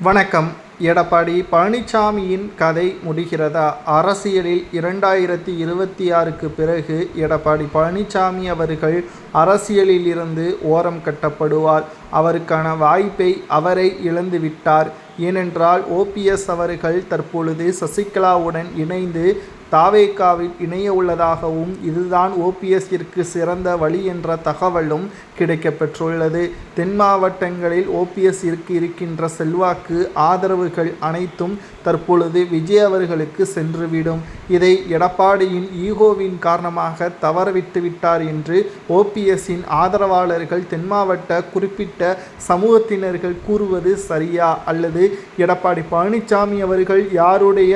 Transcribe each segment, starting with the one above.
வணக்கம். எடப்பாடி பழனிசாமியின் கதை முடிகிறதா? அரசியலில் இரண்டாயிரத்தி இருபத்தி ஆறுக்கு பிறகு எடப்பாடி பழனிசாமி அவர்கள் அரசியலில் இருந்து ஓரம் கட்டப்படுவார். அவருக்கான வாய்ப்பை அவரை இழந்துவிட்டார் ஏனென்றால் ஓபிஎஸ் அவர்கள் தற்பொழுது சசிகலாவுடன் இணைந்து தாவேகாவில் இணைய உள்ளதாகவும் இதுதான் ஓபிஎஸ்ஸிற்கு சிறந்த வழி என்ற தகவலும் கிடைக்கப்பெற்றுள்ளது. தென் மாவட்டங்களில் ஓபிஎஸ்ஸிற்கு இருக்கின்ற செல்வாக்கு ஆதரவுகள் அனைத்தும் தற்பொழுது விஜய் அவர்களுக்கு சென்றுவிடும். இதை எடப்பாடியின் ஈகோவின் காரணமாக தவறவிட்டு விட்டார் என்று ஓபிஎஸ்ஸின் ஆதரவாளர்கள் தென் மாவட்ட குறிப்பிட்ட சமூகத்தினர்கள் கூறுவது சரியா அல்லது எடப்பாடி பழனிசாமி அவர்கள் யாருடைய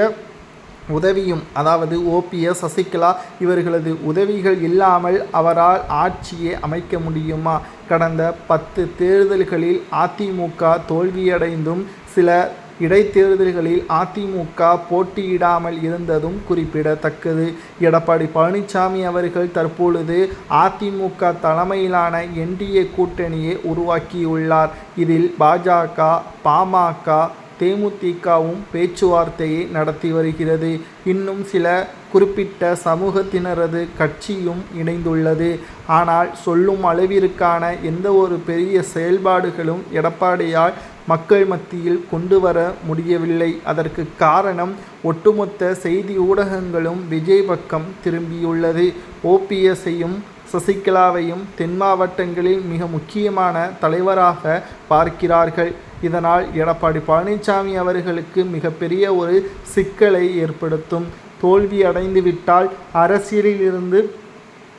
உதவியும் அதாவது ஓபிஎஸ் சசிகலா இவர்களது உதவிகள் இல்லாமல் அவரால் ஆட்சியை அமைக்க முடியுமா? கடந்த பத்து தேர்தல்களில் அதிமுக தோல்வியடைந்தும் சில இடைத்தேர்தல்களில் அதிமுக போட்டியிடாமல் இருந்ததும் குறிப்பிடத்தக்கது. எடப்பாடி பழனிசாமி அவர்கள் தற்பொழுது அதிமுக தலைமையிலான என்டிஏ கூட்டணியை உருவாக்கியுள்ளார். இதில் பாஜக பாமக தேமுதிகவும் பேச்சுவார்த்தையை நடத்தி வருகிறது. இன்னும் சில குறிப்பிட்ட சமூகத்தினரது கட்சியும் இணைந்துள்ளது. ஆனால் சொல்லும் அளவிற்கான எந்த ஒரு பெரிய செயல்பாடுகளும் எடப்பாடியால் மக்கள் மத்தியில் கொண்டு வர முடியவில்லை. அதற்கு காரணம் ஒட்டுமொத்த செய்தி ஊடகங்களும் விஜய் பக்கம் திரும்பியுள்ளது. ஓபிஎஸ்ஸையும் சசிகலாவையும் தென் மாவட்டங்களில் மிக முக்கியமான தலைவராக பார்க்கிறார்கள். இதனால் எடப்பாடி பழனிசாமி அவர்களுக்கு மிகப்பெரிய ஒரு சிக்கலை ஏற்படுத்தும். தோல்வி அடைந்து விட்டால் அரசியலில் இருந்து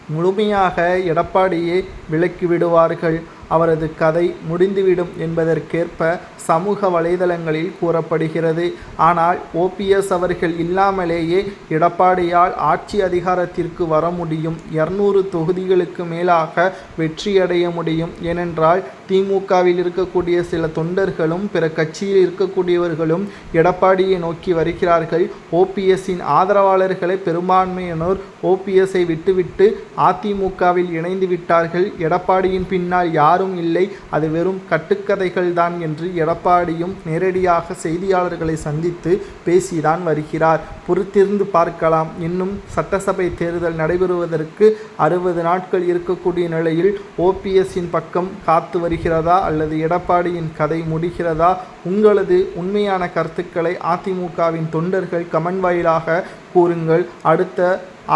முழுமையாக எடப்பாடியை விலக்கி விடுவார்கள். அவரது கதை முடிந்துவிடும் என்பதற்கேற்ப சமூக வலைதளங்களில் கூறப்படுகிறது. ஆனால் ஓபிஎஸ் அவர்கள் இல்லாமலேயே எடப்பாடியால் ஆட்சி அதிகாரத்திற்கு வர முடியும். இருநூறு தொகுதிகளுக்கு மேலாக வெற்றியடைய முடியும். ஏனென்றால் திமுகவில் இருக்கக்கூடிய சில தொண்டர்களும் பிற கட்சியில் இருக்கக்கூடியவர்களும் எடப்பாடியை நோக்கி வருகிறார்கள். ஓபிஎஸ்ஸின் ஆதரவாளர்களை பெரும்பான்மையினோர் ஓபிஎஸ்ஸை விட்டுவிட்டு அதிமுகவில் இணைந்து விட்டார்கள் எடப்பாடியின் பின்னால் யார் யாரும் இல்லை. அது வெறும் கட்டுக்கதைகள் தான் என்று எடப்பாடியும் நேரடியாக செய்தியாளர்களை சந்தித்து பேசிதான் வருகிறார். பொறுத்திருந்து பார்க்கலாம். இன்னும் சட்டசபை தேர்தல் நடைபெறுவதற்கு அறுபது நாட்கள் இருக்கக்கூடிய நிலையில் ஓபிஎஸ்ஸின் பக்கம் காத்து வருகிறதா அல்லது எடப்பாடியின் கதை முடிகிறதா? உங்களது உண்மையான கருத்துக்களை அதிமுகவின் தொண்டர்கள் கமெண்ட் வாயிலாக கூறுங்கள். அடுத்த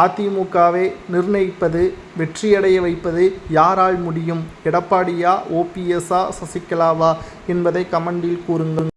அதிமுகவை நிர்ணயிப்பது வெற்றியடைய வைப்பது யாரால் முடியும்? எடப்பாடியா ஓபிஎஸ்ஸா சசிகலாவா என்பதை கமெண்டில் கூறுங்கள்.